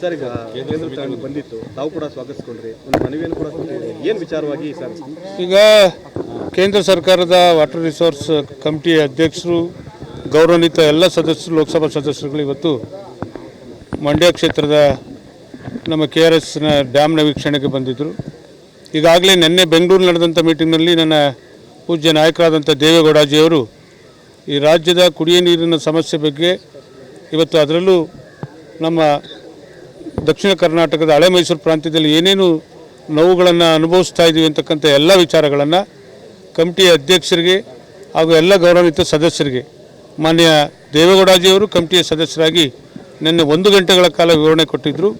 Sir, ಈಗ ಕೇಂದ್ರ ಬಂದಿತ್ತು. ತಾವು ಕೂಡ ಸ್ವಾಗತಿಸ್ಕೊಂಡ್ರಿ. ಒಂದು ಮನವಿಯನ್ನು ಕೂಡ ಏನು ವಿಚಾರವಾಗಿ ಸರ್? ಈಗ ಕೇಂದ್ರ ಸರ್ಕಾರದ ವಾಟರ್ ರಿಸೋರ್ಸ್ ಕಮಿಟಿ ಅಧ್ಯಕ್ಷರು, ಗೌರವಾನ್ವಿತ ಎಲ್ಲ ಸದಸ್ಯರು, ಲೋಕಸಭಾ ಸದಸ್ಯರುಗಳು ಇವತ್ತು ಮಂಡ್ಯ ಕ್ಷೇತ್ರದ ನಮ್ಮ ಕೆ ಆರ್ ಎಸ್ನ ಡ್ಯಾಮ್ನ ವೀಕ್ಷಣೆಗೆ ಬಂದಿದ್ದರು ಈಗಾಗಲೇ ನಿನ್ನೆ ಬೆಂಗಳೂರು ನಡೆದಂಥ ಮೀಟಿಂಗ್ನಲ್ಲಿ ನನ್ನ ಪೂಜ್ಯ ನಾಯಕರಾದಂಥ ದೇವೇಗೌಡಾಜಿಯವರು ಈ ರಾಜ್ಯದ ಕುಡಿಯ ನೀರಿನ ಸಮಸ್ಯೆ ಬಗ್ಗೆ ಇವತ್ತು ಅದರಲ್ಲೂ ನಮ್ಮ ದಕ್ಷಿಣ ಕರ್ನಾಟಕದ ಹಳೆ ಮೈಸೂರು ಪ್ರಾಂತ್ಯದಲ್ಲಿ ಏನೇನು ನೋವುಗಳನ್ನು ಅನುಭವಿಸ್ತಾ ಇದ್ದೀವಿ ಅಂತಕ್ಕಂಥ ಎಲ್ಲ ವಿಚಾರಗಳನ್ನು ಕಮಿಟಿಯ ಅಧ್ಯಕ್ಷರಿಗೆ ಹಾಗೂ ಎಲ್ಲ ಗೌರವಾನ್ವಿತ ಸದಸ್ಯರಿಗೆ ಮಾನ್ಯ ದೇವೇಗೌಡಾಜಿಯವರು ಕಮಿಟಿಯ ಸದಸ್ಯರಾಗಿ ನಿನ್ನೆ ಒಂದು ಗಂಟೆಗಳ ಕಾಲ ವಿವರಣೆ ಕೊಟ್ಟಿದ್ದರು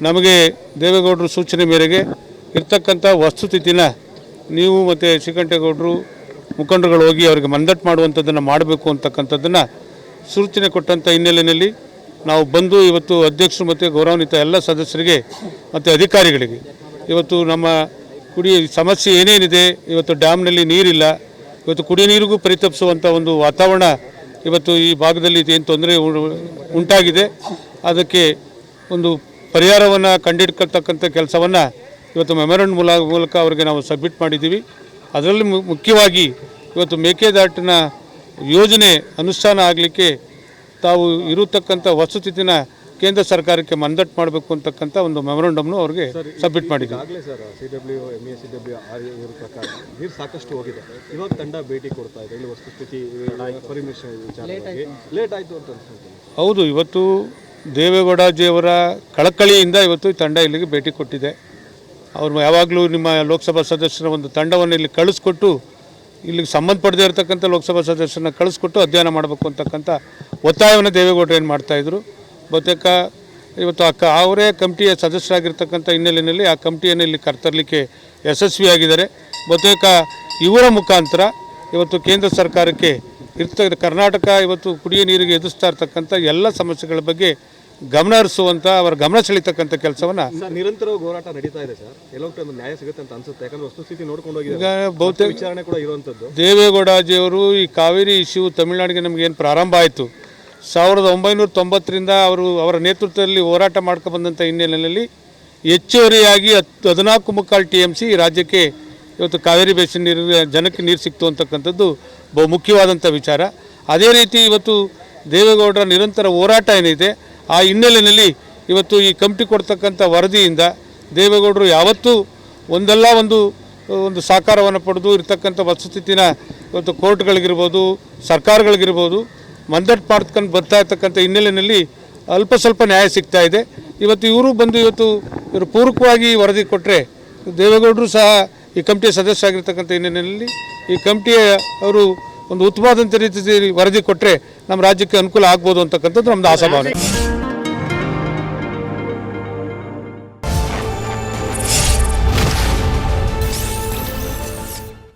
ನಮಗೆ ದೇವೇಗೌಡರ ಸೂಚನೆ ಮೇರೆಗೆ ಇರ್ತಕ್ಕಂಥ ವಸ್ತುಸ್ಥಿತಿನ ನೀವು ಮತ್ತು ಶ್ರೀಕಂಠೇಗೌಡರು ಮುಖಂಡರುಗಳು ಹೋಗಿ ಅವರಿಗೆ ಮಂದಟ್ಟು ಮಾಡುವಂಥದ್ದನ್ನು ಮಾಡಬೇಕು ಅಂತಕ್ಕಂಥದ್ದನ್ನು ಸೂಚನೆ ಕೊಟ್ಟಂಥ ಹಿನ್ನೆಲೆಯಲ್ಲಿ ನಾವು ಬಂದು ಇವತ್ತು ಅಧ್ಯಕ್ಷರು ಮತ್ತು ಗೌರವಾನ್ವಿತ ಎಲ್ಲ ಸದಸ್ಯರಿಗೆ ಮತ್ತು ಅಧಿಕಾರಿಗಳಿಗೆ ಇವತ್ತು ನಮ್ಮ ಕುಡಿಯ ಸಮಸ್ಯೆ ಏನೇನಿದೆ, ಇವತ್ತು ಡ್ಯಾಮ್ನಲ್ಲಿ ನೀರಿಲ್ಲ, ಇವತ್ತು ಕುಡಿಯ ನೀರಿಗೂ ಪರಿತಪಿಸುವಂಥ ಒಂದು ವಾತಾವರಣ ಇವತ್ತು ಈ ಭಾಗದಲ್ಲಿ ಏನು ತೊಂದರೆ ಉಂಟಾಗಿದೆ. ಅದಕ್ಕೆ ಒಂದು ಪರಿಹಾರವನ್ನು ಕಂಡಿಡ್ಕೊಳ್ತಕ್ಕಂಥ ಕೆಲಸವನ್ನು ಇವತ್ತು ಮೆಮೊರಂಡ್ ಮೂಲ, ಮೂಲಕ ಅವರಿಗೆ ನಾವು ಸಬ್ಮಿಟ್ ಮಾಡಿದ್ದೀವಿ. ಅದರಲ್ಲಿ ಮುಖ್ಯವಾಗಿ ಇವತ್ತು ಮೇಕೆದಾಟಿನ ಯೋಜನೆ ಅನುಷ್ಠಾನ ಆಗಲಿಕ್ಕೆ ತಾವು ಇರತಕ್ಕಂಥ ವಸ್ತುಸ್ಥಿತಿನ ಕೇಂದ್ರ ಸರ್ಕಾರಕ್ಕೆ ಮಂದಟ್ ಮಾಡಬೇಕು ಅಂತಕ್ಕಂಥ ಒಂದು ಮೆಮೊರಂಡಮ್ನು ಅವ್ರಿಗೆ ಸಬ್ಮಿಟ್ ಮಾಡಿದ್ದೀವಿ sir C W M A C W R ಇವ್ರ ಪ್ರಕಾರ ನೀರು ಸಾಕಷ್ಟು ಹೋಗಿದೆ. ಇವಾಗ ತಂಡ ಭೇಟಿ ಕೊಡ್ತಾ ಇದೆ. ಇಲ್ಲಿ ವಸ್ತುಸ್ಥಿತಿ ಪರಿಮಿಷನ್ ವಿಚಾರವಾಗಿ. ಲೇಟ್ ಆಯಿತು ಅಂತ ಅನ್ಸುತ್ತೆ ಹೌದು ಇವತ್ತು ದೇವೇಗೌಡಜಿಯವರ ಕಳಕಳಿಯಿಂದ ಇವತ್ತು ಈ ತಂಡ ಇಲ್ಲಿಗೆ ಭೇಟಿ ಕೊಟ್ಟಿದೆ. ಅವರು ಯಾವಾಗಲೂ ನಿಮ್ಮ ಲೋಕಸಭಾ ಸದಸ್ಯರ ಒಂದು ತಂಡವನ್ನು ಇಲ್ಲಿ ಕಳಿಸ್ಕೊಟ್ಟು ಇಲ್ಲಿಗೆ ಸಂಬಂಧಪಡದೇ ಇರತಕ್ಕಂಥ ಲೋಕಸಭಾ ಸದಸ್ಯರನ್ನ ಕಳಿಸ್ಕೊಟ್ಟು ಅಧ್ಯಯನ ಮಾಡಬೇಕು ಅಂತಕ್ಕಂಥ ಒತ್ತಾಯವನ್ನು ದೇವೇಗೌಡರು ಏನು ಮಾಡ್ತಾಯಿದ್ರು ಬಹುತೇಕ ಇವತ್ತು ಆ ಕ ಅವರೇ ಕಮಿಟಿಯ ಸದಸ್ಯರಾಗಿರ್ತಕ್ಕಂಥ ಹಿನ್ನೆಲೆಯಲ್ಲಿ ಆ ಕಮಿಟಿಯನ್ನು ಇಲ್ಲಿ ಕರ್ತರಲಿಕ್ಕೆ ಯಶಸ್ವಿಯಾಗಿದ್ದಾರೆ ಬಹುತೇಕ ಇವರ ಮುಖಾಂತರ ಇವತ್ತು ಕೇಂದ್ರ ಸರ್ಕಾರಕ್ಕೆ ಇರ್ತ ಕರ್ನಾಟಕ ಇವತ್ತು ಕುಡಿಯ ನೀರಿಗೆ ಎದುರಿಸ್ತಾ ಇರ್ತಕ್ಕಂಥ ಎಲ್ಲ ಸಮಸ್ಯೆಗಳ ಬಗ್ಗೆ ಗಮನ ಹರಿಸುವಂಥ ಅವರ ಗಮನ ಸೆಳೀತಕ್ಕಂಥ ಕೆಲಸವನ್ನ ನಿರಂತರ ನಿರಂತರವಾಗಿ ಹೋರಾಟ ನಡೀತಾ ಇದೆ ಸರ್. ಎಲ್ಲೋ ಒಂದು ನ್ಯಾಯ ಸಿಗುತ್ತೆ ಅಂತ ಅನ್ಸುತ್ತೆ. ಯಾಕಂದ್ರೆ ವಸ್ತುಸ್ಥಿತಿ ನೋಡ್ಕೊಂಡು ಈಗ ಹೋಗಿದೆ ಬಹುತೇಕ ವಿಚಾರಣೆ ಕೂಡ ಇರುವಂಥದ್ದು. ದೇವೇಗೌಡಾಜಿಯವರು ಈ ಕಾವೇರಿ ಇಶ್ಯೂ ತಮಿಳುನಾಡಿಗೆ ನಮಗೇನು ಪ್ರಾರಂಭ ಆಯಿತು. ಸಾವಿರದ ಒಂಬೈನೂರ ತೊಂಬತ್ತರಿಂದ ಅವರು ಅವರ ನೇತೃತ್ವದಲ್ಲಿ ಹೋರಾಟ ಮಾಡ್ಕೊಬಂದಂಥ ಹಿನ್ನೆಲೆಯಲ್ಲಿ ಹೆಚ್ಚುವರಿಯಾಗಿ ಹತ್ತು ಹದಿನಾಲ್ಕು ಮುಕ್ಕಾಲು ಟಿ ಎಂ ಸಿ ರಾಜ್ಯಕ್ಕೆ ಇವತ್ತು ಕಾವೇರಿ ಬೇಸಿನ್ ನೀರು ಜನಕ್ಕೆ ನೀರು ಸಿಕ್ತು ಅಂತಕ್ಕಂಥದ್ದು ಬಹು ಮುಖ್ಯವಾದಂಥ ವಿಚಾರ. ಅದೇ ರೀತಿ ಇವತ್ತು ದೇವೇಗೌಡರ ನಿರಂತರ ಹೋರಾಟ ಏನಿದೆ ಆ ಹಿನ್ನೆಲೆಯಲ್ಲಿ ಇವತ್ತು ಈ ಕಮಿಟಿ ಕೊಡ್ತಕ್ಕಂಥ ವರದಿಯಿಂದ ದೇವೇಗೌಡರು ಯಾವತ್ತೂ ಒಂದಲ್ಲ ಒಂದು ಒಂದು ಸಾಕಾರವನ್ನು ಪಡೆದು ಇರತಕ್ಕಂಥ ವಸ್ತುಸ್ಥಿತಿನ ಇವತ್ತು ಕೋರ್ಟ್ಗಳಿಗಿರ್ಬೋದು, ಸರ್ಕಾರಗಳಿಗಿರ್ಬೋದು, ಮಂದಟ್ ಪಾಡ್ಕೊಂಡು ಬರ್ತಾ ಇರ್ತಕ್ಕಂಥ ಹಿನ್ನೆಲೆಯಲ್ಲಿ ಅಲ್ಪ ಸ್ವಲ್ಪ ನ್ಯಾಯ ಸಿಗ್ತಾ ಇದೆ. ಇವತ್ತು ಇವರು ಬಂದು ಇವತ್ತು ಇವರು ಪೂರಕವಾಗಿ ವರದಿ ಕೊಟ್ಟರೆ ದೇವೇಗೌಡರು ಸಹ ಈ ಕಮಿಟಿಯ ಸದಸ್ಯ ಆಗಿರ್ತಕ್ಕಂಥ ಹಿನ್ನೆಲೆಯಲ್ಲಿ ಈ ಕಮಿಟಿಯ ಅವರು ಒಂದು ಉತ್ತಮವಾದಂಥ ರೀತಿಯಲ್ಲಿ ವರದಿ ಕೊಟ್ಟರೆ ನಮ್ಮ ರಾಜ್ಯಕ್ಕೆ ಅನುಕೂಲ ಆಗ್ಬೋದು ಅಂತಕ್ಕಂಥದ್ದು ನಮ್ಮದು ಆಶಾಭಾವನೆ.